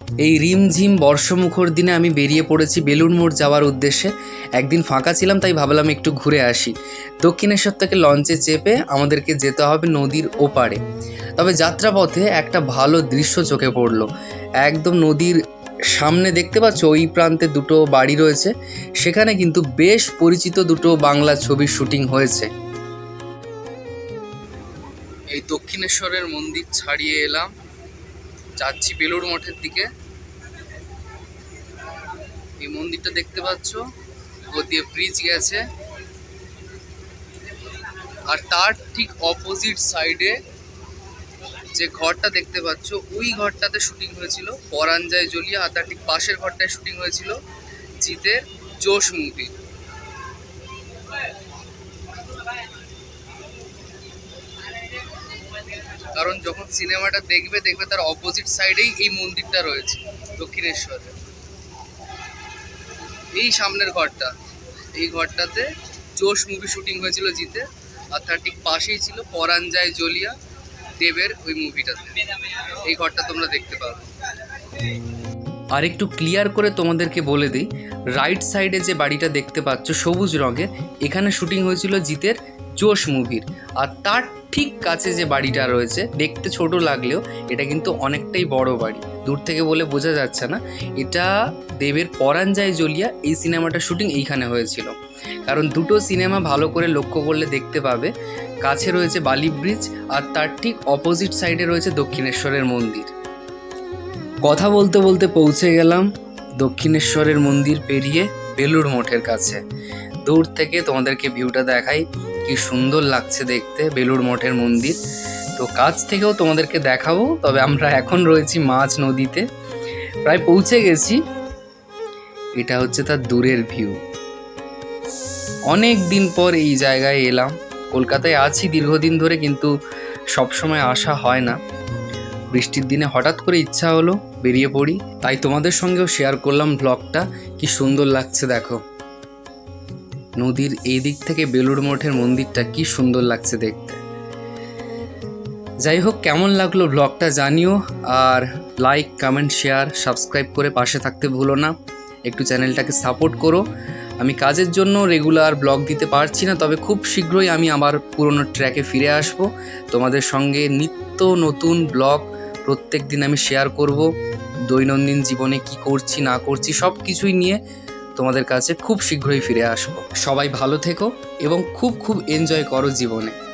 এই রিমঝিম বর্ষমুখর দিনে আমি বেরিয়ে পড়েছি বেলুড় মোড় যাওয়ার উদ্দেশ্যে। একদিন ফাঁকা ছিলাম, তাই ভাবলাম একটু ঘুরে আসি। দক্ষিণেশ্বর থেকে লঞ্চে চেপে আমাদেরকে যেতে হবে নদীর ওপারে। তবে যাত্রাপথে একটা ভালো দৃশ্য চোখে পড়ল। একদম নদীর সামনে দেখতে পাচ্ছ, ওই প্রান্তে দুটো বাড়ি রয়েছে। সেখানে কিন্তু বেশ পরিচিত দুটো বাংলা ছবির শুটিং হয়েছে। এই দক্ষিণেশ্বরের মন্দির ছাড়িয়ে এলাম। যাচ্ছি বেলুড় মঠের দিকে। এই মন্দিরটা দেখতে পাচ্ছ ও দিয়ে ব্রিজ গেছে। আর তার ঠিক অপোজিট সাইডে যে ঘরটা দেখতে পাচ্ছ, ওই ঘরটাতে শুটিং হয়েছিল। পরাঞ্জয় জ্বলিয়া আর তার ঠিক পাশের ঘরটায় শুটিং হয়েছিল। জিতের জোশ মুভি কারণ যখন সিনেমাটা দেখবে দেখবে তার অপোজিট সাইডেই এই মন্দিরটা রয়েছে, দক্ষিণেশ্বরে। এই সামনের ঘরটা, এই ঘরটাতে জোশ মুভি শুটিং হয়েছিল জিতে, আর তার ঠিক পাশেই ছিল পরাঞ্জয় জলিয়া দেবের ওই মুভিটাতে এই ঘরটা তোমরা দেখতে পাবে। আর একটু ক্লিয়ার করে তোমাদেরকে বলে দিই রাইট সাইডে যে বাড়িটা দেখতে পাচ্ছ সবুজ রঙের, এখানে শুটিং হয়েছিল জিতের জোশ মুভির আর তার ঠিক কাছে যে বাড়িটা রয়েছে, দেখতে ছোট লাগলেও এটা কিন্তু অনেকটাই বড় বাড়ি। দূর থেকে বলে বোঝা যাচ্ছে না। এটা দেবের পরাঞ্জয় জ্বলিয়া এই সিনেমাটা শুটিং এইখানে হয়েছিল। কারণ দুটো সিনেমা ভালো করে লক্ষ্য করলে দেখতে পাবে, কাছে রয়েছে বালি ব্রিজ আর তার ঠিক অপোজিট সাইডে রয়েছে দক্ষিণেশ্বরের মন্দির। কথা বলতে বলতে পৌঁছে গেলাম দক্ষিণেশ্বরের মন্দির পেরিয়ে বেলুড় মঠের কাছে। দূর থেকে তোমাদেরকে ভিউটা দেখাই। কি সুন্দর লাগছে দেখতে, বেলুড় মঠের মন্দির। তো কাছ থেকেও তোমাদেরকে দেখাবো, তবে আমরা এখন রয়েছি মাঝ নদীতে। প্রায় পৌঁছে গেছি। এটা হচ্ছে তার দূরের ভিউ। অনেক দিন পর এই জায়গায় এলাম। কলকাতায় আছি দীর্ঘদিন ধরে, কিন্তু সবসময় আসা হয় না। বৃষ্টির দিনে হঠাৎ করে ইচ্ছা হলো বেরিয়ে পড়ি। তাই তোমাদের সঙ্গেও শেয়ার করলাম ব্লগটা কি সুন্দর লাগছে দেখো। নদীর এই দিক থেকে বেলুড় মঠের মন্দিরটা কি সুন্দর লাগছে দেখতে। যাই হোক, কেমন লাগল ব্লগটা জানিও, আর লাইক কমেন্ট শেয়ার সাবস্ক্রাইব করে পাশে থাকতে ভুলো না। একটু চ্যানেলটাকে সাপোর্ট করো। আমি কাজের জন্য রেগুলার ব্লগ দিতে পারছি না, তবে খুব শীঘ্রই আমি আবার পুরনো ট্র্যাকে ফিরে আসব। তোমাদের সঙ্গে নিত্য নতুন ব্লগ প্রত্যেক দিন আমি শেয়ার করব। দৈনন্দিন জীবনে কি করছি, না করছি সব কিছুই নিয়ে তোমাদের কাছে খুব শীঘ্রই ফিরে আসব। সবাই ভালো থেকো এবং খুব খুব এনজয় করো জীবনে।